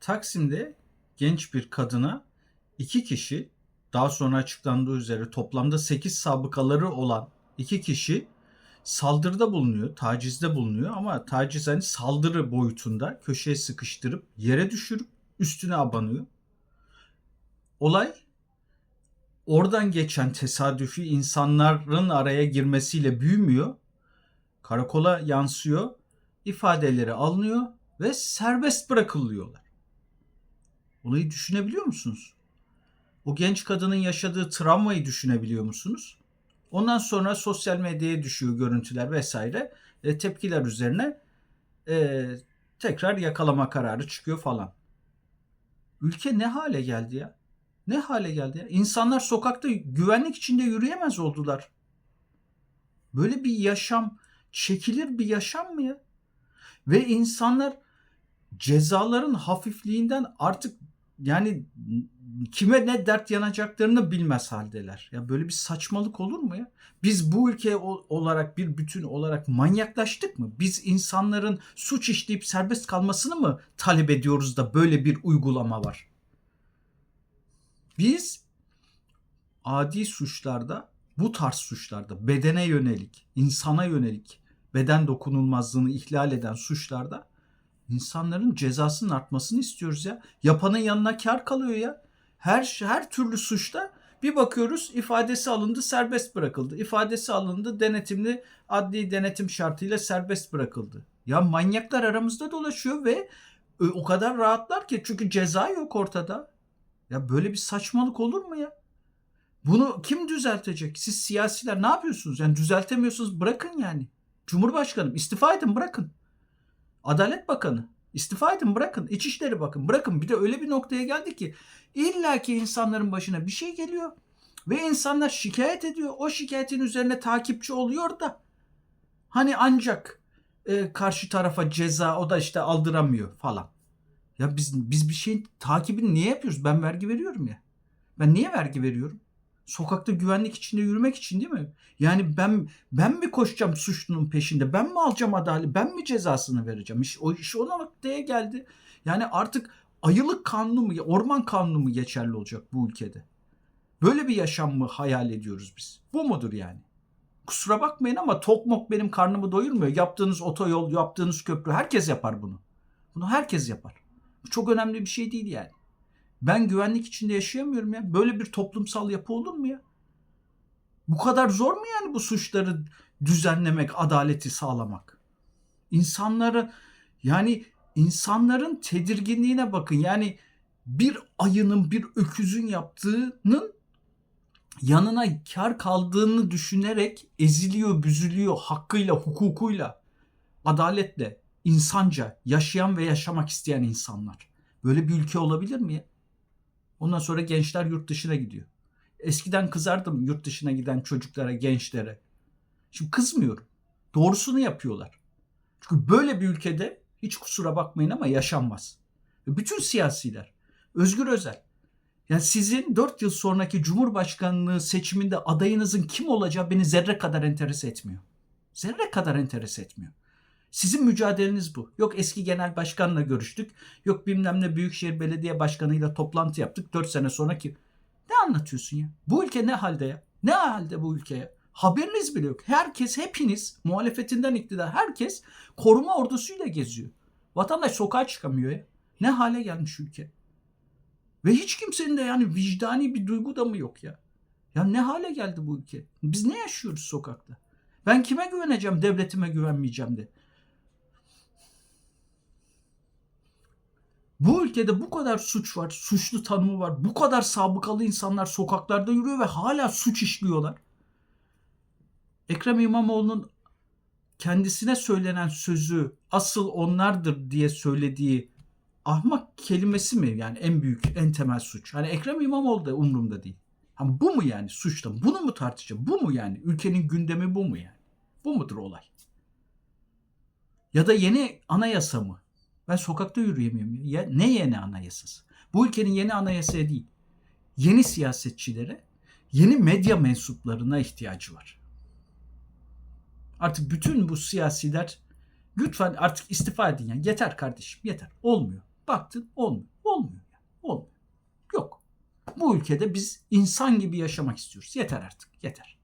Taksim'de genç bir kadına iki kişi daha sonra açıklandığı üzere toplamda 8 sabıkaları olan iki kişi saldırıda bulunuyor, tacizde bulunuyor ama taciz hani saldırı boyutunda köşeye sıkıştırıp yere düşürüp üstüne abanıyor. Olay oradan geçen tesadüfi insanların araya girmesiyle büyümüyor. Karakola yansıyor, ifadeleri alınıyor ve serbest bırakılıyorlar. Olayı düşünebiliyor musunuz? O genç kadının yaşadığı travmayı düşünebiliyor musunuz? Ondan sonra sosyal medyaya düşüyor görüntüler vesaire. E, tepkiler üzerine e, tekrar yakalama kararı çıkıyor falan. Ülke ne hale geldi ya? Ne hale geldi ya? İnsanlar sokakta güvenlik içinde yürüyemez oldular. Böyle bir yaşam çekilir bir yaşam mı ya? Ve insanlar cezaların hafifliğinden artık yani kime ne dert yanacaklarını bilmez haldeler. Ya böyle bir saçmalık olur mu ya? Biz bu ülke olarak bir bütün olarak manyaklaştık mı? Biz insanların suç işleyip serbest kalmasını mı talep ediyoruz da böyle bir uygulama var? Biz adi suçlarda bu tarz suçlarda bedene yönelik, insana yönelik beden dokunulmazlığını ihlal eden suçlarda insanların cezasının artmasını istiyoruz ya. Yapanın yanına kar kalıyor ya. Her her türlü suçta bir bakıyoruz ifadesi alındı serbest bırakıldı. İfadesi alındı denetimli adli denetim şartıyla serbest bırakıldı. Ya manyaklar aramızda dolaşıyor ve e, o kadar rahatlar ki çünkü ceza yok ortada. Ya böyle bir saçmalık olur mu ya? Bunu kim düzeltecek? Siz siyasiler ne yapıyorsunuz? Yani düzeltemiyorsunuz bırakın yani. Cumhurbaşkanım istifa edin bırakın. Adalet Bakanı istifa edin bırakın. İçişleri bakın bırakın. Bir de öyle bir noktaya geldi ki illaki insanların başına bir şey geliyor ve insanlar şikayet ediyor. O şikayetin üzerine takipçi oluyor da hani ancak e, karşı tarafa ceza o da işte aldıramıyor falan. Ya biz biz bir şeyin takibini niye yapıyoruz? Ben vergi veriyorum ya. Ben niye vergi veriyorum? Sokakta güvenlik içinde yürümek için değil mi? Yani ben ben mi koşacağım suçlunun peşinde? Ben mi alacağım adalet? Ben mi cezasını vereceğim? İş, o iş o noktaya geldi. Yani artık ayılık kanunu mu, orman kanunu mu geçerli olacak bu ülkede? Böyle bir yaşam mı hayal ediyoruz biz? Bu mudur yani? Kusura bakmayın ama tokmok benim karnımı doyurmuyor. Yaptığınız otoyol, yaptığınız köprü herkes yapar bunu. Bunu herkes yapar. Bu çok önemli bir şey değil yani. Ben güvenlik içinde yaşayamıyorum ya. Böyle bir toplumsal yapı olur mu ya? Bu kadar zor mu yani bu suçları düzenlemek, adaleti sağlamak? İnsanları yani insanların tedirginliğine bakın. Yani bir ayının, bir öküzün yaptığının yanına kar kaldığını düşünerek eziliyor, büzülüyor hakkıyla, hukukuyla, adaletle, insanca yaşayan ve yaşamak isteyen insanlar. Böyle bir ülke olabilir mi ya? Ondan sonra gençler yurt dışına gidiyor. Eskiden kızardım yurt dışına giden çocuklara, gençlere. Şimdi kızmıyorum. Doğrusunu yapıyorlar. Çünkü böyle bir ülkede hiç kusura bakmayın ama yaşanmaz. Bütün siyasiler, Özgür Özel, yani sizin 4 yıl sonraki Cumhurbaşkanlığı seçiminde adayınızın kim olacağı beni zerre kadar enterese etmiyor. Zerre kadar enterese etmiyor. Sizin mücadeleniz bu. Yok eski genel başkanla görüştük. Yok bilmem ne Büyükşehir Belediye Başkanı'yla toplantı yaptık. 4 sene sonra ki. Ne anlatıyorsun ya? Bu ülke ne halde ya? Ne halde bu ülke ya? Haberiniz bile yok. Herkes, hepiniz, muhalefetinden iktidar, herkes koruma ordusuyla geziyor. Vatandaş sokağa çıkamıyor ya. Ne hale gelmiş ülke? Ve hiç kimsenin de yani vicdani bir duygu da mı yok ya? Ya ne hale geldi bu ülke? Biz ne yaşıyoruz sokakta? Ben kime güveneceğim, devletime güvenmeyeceğim de. Bu ülkede bu kadar suç var, suçlu tanımı var. Bu kadar sabıkalı insanlar sokaklarda yürüyor ve hala suç işliyorlar. Ekrem İmamoğlu'nun kendisine söylenen sözü asıl onlardır diye söylediği ahmak kelimesi mi yani en büyük, en temel suç? Hani Ekrem İmamoğlu da umurumda değil. Ama bu mu yani suçta? Bunu mu tartışacağım? Bu mu yani? Ülkenin gündemi bu mu yani? Bu mudur olay? Ya da yeni anayasa mı? Ben sokakta yürüyemiyorum. Ya. ne yeni anayasası? Bu ülkenin yeni anayasaya değil. Yeni siyasetçilere, yeni medya mensuplarına ihtiyacı var. Artık bütün bu siyasiler lütfen artık istifa edin ya. Yeter kardeşim yeter. Olmuyor. Baktın olmuyor. Olmuyor. Yani. Olmuyor. Yok. Bu ülkede biz insan gibi yaşamak istiyoruz. Yeter artık. Yeter.